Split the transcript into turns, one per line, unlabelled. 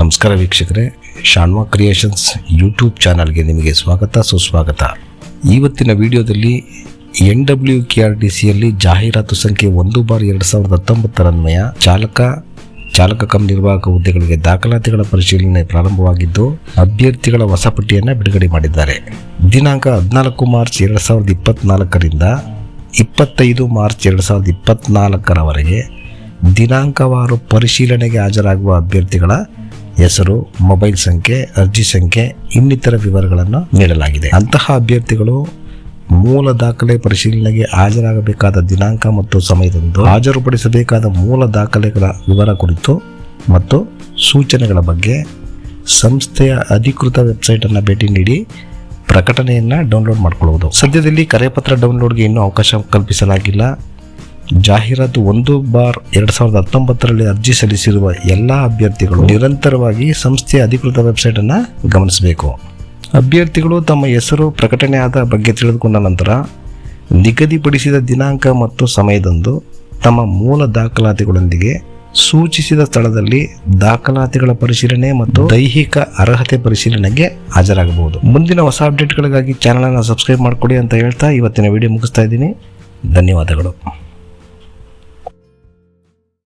ನಮಸ್ಕಾರ ವೀಕ್ಷಕರೇ ಶಾನ್ವಾ creations YouTube ಚಾನಲ್ಗೆ ನಿಮಗೆ ಸ್ವಾಗತ, ಸುಸ್ವಾಗತ. ಇವತ್ತಿನ ವಿಡಿಯೋದಲ್ಲಿ N W K R D ಸಿಯಲ್ಲಿ ಜಾಹೀರಾತು ಸಂಖ್ಯೆ ಒಂದು ಬಾರ್ ಎರಡು ಸಾವಿರದ ಹತ್ತೊಂಬತ್ತರನ್ವಯ ಚಾಲಕ ಚಾಲಕ ಕಮ್ ನಿರ್ವಾಹಕ ಹುದ್ದೆಗಳಿಗೆ ದಾಖಲಾತಿಗಳ ಪರಿಶೀಲನೆ ಪ್ರಾರಂಭವಾಗಿದ್ದು, ಅಭ್ಯರ್ಥಿಗಳ ಹೊಸ ಪಟ್ಟಿಯನ್ನು ಬಿಡುಗಡೆ ಮಾಡಿದ್ದಾರೆ. ದಿನಾಂಕ ಹದಿನಾಲ್ಕು ಮಾರ್ಚ್ ಎರಡು ಸಾವಿರದ ಇಪ್ಪತ್ನಾಲ್ಕರಿಂದ ಇಪ್ಪತ್ತೈದು ಮಾರ್ಚ್ ಎರಡು ಸಾವಿರದ ಇಪ್ಪತ್ತ್ನಾಲ್ಕರವರೆಗೆ ದಿನಾಂಕವಾರು ಪರಿಶೀಲನೆಗೆ ಹಾಜರಾಗುವ ಅಭ್ಯರ್ಥಿಗಳ ಹೆಸರು, ಮೊಬೈಲ್ ಸಂಖ್ಯೆ, ಅರ್ಜಿ ಸಂಖ್ಯೆ, ಇನ್ನಿತರ ವಿವರಗಳನ್ನು ನೀಡಲಾಗಿದೆ. ಅಂತಹ ಅಭ್ಯರ್ಥಿಗಳು ಮೂಲ ದಾಖಲೆ ಪರಿಶೀಲನೆಗೆ ಹಾಜರಾಗಬೇಕಾದ ದಿನಾಂಕ ಮತ್ತು ಸಮಯದಂದು ಹಾಜರುಪಡಿಸಬೇಕಾದ ಮೂಲ ದಾಖಲೆಗಳ ವಿವರ ಕುರಿತು ಮತ್ತು ಸೂಚನೆಗಳ ಬಗ್ಗೆ ಸಂಸ್ಥೆಯ ಅಧಿಕೃತ ವೆಬ್ಸೈಟನ್ನು ಭೇಟಿ ನೀಡಿ ಪ್ರಕಟಣೆಯನ್ನು ಡೌನ್ಲೋಡ್ ಮಾಡಿಕೊಳ್ಳುವುದು. ಸದ್ಯದಲ್ಲಿ ಕರೆಪತ್ರ ಡೌನ್ಲೋಡ್ಗೆ ಇನ್ನೂ ಅವಕಾಶ ಕಲ್ಪಿಸಲಾಗಿಲ್ಲ. ಜಾಹೀರಾತು ಒಂದು ಬಾರ್ ಎರಡು ಸಾವಿರದ ಹತ್ತೊಂಬತ್ತರಲ್ಲಿ ಅರ್ಜಿ ಸಲ್ಲಿಸಿರುವ ಎಲ್ಲ ಅಭ್ಯರ್ಥಿಗಳು ನಿರಂತರವಾಗಿ ಸಂಸ್ಥೆಯ ಅಧಿಕೃತ ವೆಬ್ಸೈಟನ್ನು ಗಮನಿಸಬೇಕು. ಅಭ್ಯರ್ಥಿಗಳು ತಮ್ಮ ಹೆಸರು ಪ್ರಕಟಣೆಯಾದ ಬಗ್ಗೆ ತಿಳಿದುಕೊಂಡ ನಂತರ ನಿಗದಿಪಡಿಸಿದ ದಿನಾಂಕ ಮತ್ತು ಸಮಯದಂದು ತಮ್ಮ ಮೂಲ ದಾಖಲಾತಿಗಳೊಂದಿಗೆ ಸೂಚಿಸಿದ ಸ್ಥಳದಲ್ಲಿ ದಾಖಲಾತಿಗಳ ಪರಿಶೀಲನೆ ಮತ್ತು ದೈಹಿಕ ಅರ್ಹತೆ ಪರಿಶೀಲನೆಗೆ ಹಾಜರಾಗಬಹುದು. ಮುಂದಿನ ಹೊಸ ಅಪ್ಡೇಟ್ಗಳಿಗಾಗಿ ಚಾನಲನ್ನು ಸಬ್ಸ್ಕ್ರೈಬ್ ಮಾಡಿಕೊಡಿ ಅಂತ ಹೇಳ್ತಾ ಇವತ್ತಿನ ವಿಡಿಯೋ ಮುಗಿಸ್ತಾ ಇದ್ದೀನಿ. ಧನ್ಯವಾದಗಳು.